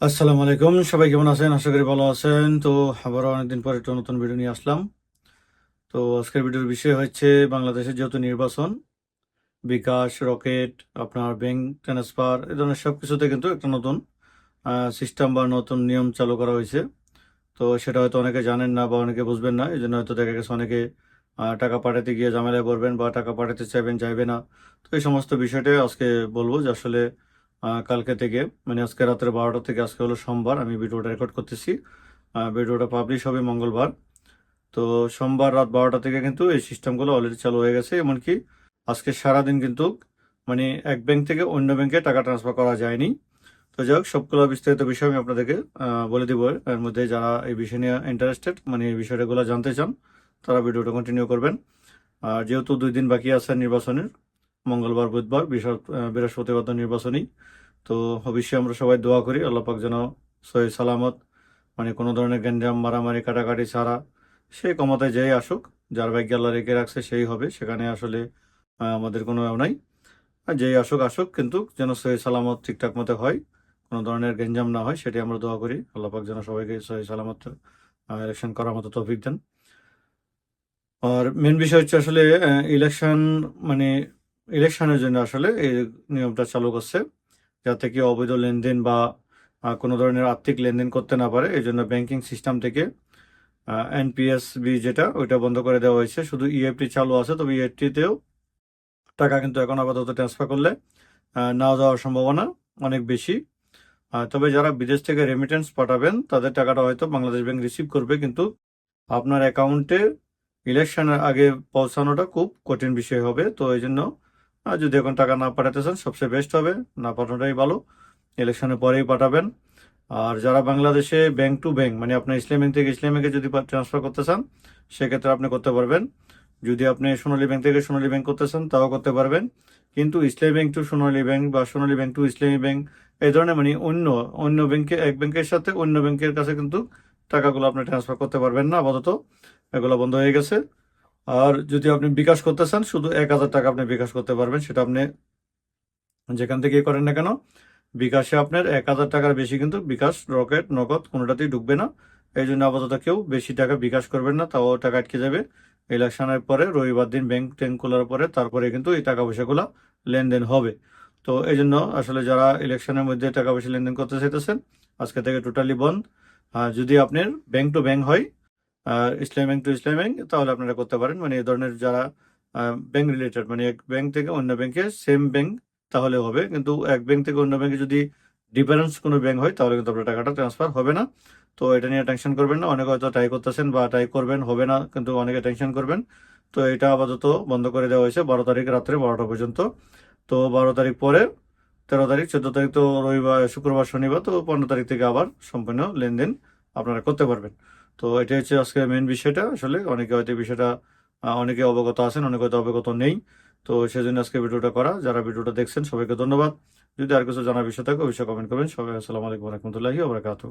আসসালামু আলাইকুম। সবাই কেমন আছেন? আশা করি ভালো আছেন। তো আবারও অনেকদিন পর একটা নতুন ভিডিও নিয়ে আসলাম। তো আজকের ভিডিওর বিষয় হচ্ছে বাংলাদেশের যেহেতু নির্বাচন, বিকাশ, রকেট, আপনার ব্যাংক ট্রান্সফার এই ধরনের সব কিছুতে কিন্তু একটা নতুন সিস্টেম বা নতুন নিয়ম চালু করা হয়েছে। তো সেটা হয়তো অনেকে জানেন না বা অনেকে বুঝবেন না এই জন্য হয়তো দেখা গেছে অনেকে টাকা পাঠাতে গিয়ে ঝামেলায় পড়বেন বা টাকা পাঠাতে চাইবেন, চাইবে না। তো এই সমস্ত বিষয়টা আজকে বলব যে আসলে কালকে থেকে মানে আজকে রাত্রে বারোটা থেকে, আজকে হলো সোমবার, আমি ভিডিওটা রেকর্ড করতেছি। ভিডিওটা পাবলিশ হবে মঙ্গলবার। তো সোমবার রাত বারোটা থেকে কিন্তু এই সিস্টেমগুলো অলরেডি চালু হয়ে গেছে, এমনকি আজকে সারাদিন কিন্তু মানে এক ব্যাংক থেকে অন্য ব্যাংকে টাকা ট্রান্সফার করা যায়নি। তো যাই হোক, সবগুলো বিস্তারিত বিষয় আমি আপনাদেরকে বলে দিব। এর মধ্যে যারা এই বিষয় নিয়ে ইন্টারেস্টেড মানে এই বিষয়টাগুলো জানতে চান, তারা ভিডিওটা কন্টিনিউ করবেন। আর যেহেতু দুই দিন বাকি আছে নির্বাচনের মঙ্গলবার বুধবার বৃহস্প- আহ, বৃহস্পতিবার নির্বাচনী। তো অবশ্যই আমরা সবাই দোয়া করি আল্লাহ পাক যেন সহি সালামত মানে কোনো ধরনের গ্যাঞ্জাম মারামারি কাটাকাটি ছাড়া সে ক্ষমতায় যেই আসুক যার ভাগ্য আল্লাহ রেখে রাখছে সেই হবে। সেখানে আসলে আমাদের কোনো নাই। যেই আসুক আসুক কিন্তু যেন সহি সালামত ঠিকঠাক মতো হয় কোনো ধরনের গ্যাঞ্জাম না হয় সেটি আমরা দোয়া করি। আল্লাহ পাক যেন সবাইকে সহি সালামত ইলেকশন করার মতো তৌফিক দেন। আর মেন বিষয় হচ্ছে আসলে ইলেকশন মানে ইলেকশনের জন্য আসলে এই নিয়মটা চালু করছে, যাতে কি অবৈধ লেনদেন বা কোনো ধরনের আর্থিক লেনদেন করতে না পারে। এই জন্য ব্যাংকিং সিস্টেম থেকে এনপিএসবি যেটা, ওইটা বন্ধ করে দেওয়া হয়েছে। শুধু ইএফটি চালু আছে, তবে ইএফটিতেও টাকা কিন্তু এখন আপাতত ট্রান্সফার করলে না যাওয়ার সম্ভাবনা অনেক বেশি। তবে যারা বিদেশ থেকে রেমিটেন্স পাঠাবেন, তাদের টাকাটা হয়তো বাংলাদেশ ব্যাংক রিসিভ করবে, কিন্তু আপনার অ্যাকাউন্টে ইলেকশনের আগে পৌঁছানোটা খুব কঠিন বিষয় হবে। তো এই জন্য আহ, যদি এখন টাকা না পাঠাতে চান সবচেয়ে বেস্ট হবে। না পাঠানোটাই ভালো। ইলেকশনের পরেই পাঠাবেন। আর যারা বাংলাদেশে ব্যাংক টু ব্যাংক মানে আপনার ইসলাম ব্যাংক থেকে ইসলাম ব্যাংকে যদি ট্রান্সফার করতে চান সেক্ষেত্রে আপনি করতে পারবেন। যদি আপনি সোনালী ব্যাংক থেকে সোনালী ব্যাংক করতে চান তাও করতে পারবেন। কিন্তু ইসলামী ব্যাংক টু সোনালী ব্যাংক বা Sonali bank to Islami bank এই ধরনের মানে অন্য অন্য ব্যাংকে এক ব্যাংকের সাথে অন্য ব্যাংকের কাছে কিন্তু টাকাগুলো আপনি ট্রান্সফার করতে পারবেন না আপাতত। এগুলো বন্ধ হয়ে গেছে। আর যদি আপনি বিকাশ করতে চান, শুধু এক হাজার টাকা আপনি বিকাশ করতে পারবেন, সেটা আপনি যেখান থেকে করেন না কেন, বিকাশে আপনার এক হাজার টাকার বেশি কিন্তু বিকাশ, রকেট, নগদ কোনোটাতেই ঢুকবে না। এই জন্য আপাতত কেউ বেশি টাকা বিকাশ করবেন না, তাও টাকা আটকে যাবে। ইলেকশনের পরে, রবিবার দিন ব্যাংক ট্যাঙ্ক খোলার পরে, তারপরে কিন্তু এই টাকা পয়সাগুলো লেনদেন হবে। তো এই জন্য আসলে যারা ইলেকশনের মধ্যে টাকা পয়সা লেনদেন করতে চাইতেছেন, আজকে থেকে টোটালি বন্ধ। আর যদি আপনার ব্যাংক টু ব্যাংক হয় Islam bank to Islam bank তাহলে আপনারা করতে পারেন। মানে এই ধরনের যারা ব্যাংক রিলেটেড মানে এক ব্যাংক থেকে অন্য ব্যাংকে সেম ব্যাংক তাহলে হবে। কিন্তু এক ব্যাংক থেকে অন্য ব্যাংকে যদি ডিফারেন্স কোনো ব্যাংক হয়, তাহলে কিন্তু আপনার টাকাটা ট্রান্সফার হবে না। তো এটা নিয়ে টেনশন করবেন না। অনেকে হয়তো ট্রাই করতেছেন বা ট্রাই করবেন, হবে না, কিন্তু অনেকে টেনশন করবেন। তো এটা আপাতত বন্ধ করে দেওয়া হয়েছে বারো তারিখ রাত্রে বারোটা পর্যন্ত। তো বারো তারিখ পরে তেরো তারিখ, চোদ্দ তারিখ তো রবিবার, শুক্রবার, শনিবার, তো পনেরো তারিখ থেকে আবার সম্পূর্ণ লেনদেন আপনারা করতে পারবেন। তো এটা হচ্ছে আজকে মেন বিষয়টা। আসলে অনেকে হয়তো বিষয়টা অনেকে অবগত আছেন, অনেকে হয়তো অবগত নেই। তো সেজন্য আজকে ভিডিওটা করা। যারা ভিডিওটা দেখছেন, সবাইকে ধন্যবাদ। যদি আর কিছু জানার বিষয় থাকে, অবশ্যই কমেন্ট করবেন। সবাই, আসসালামু আলাইকুম রহমতুল্লাহি ওবরাকাতুহ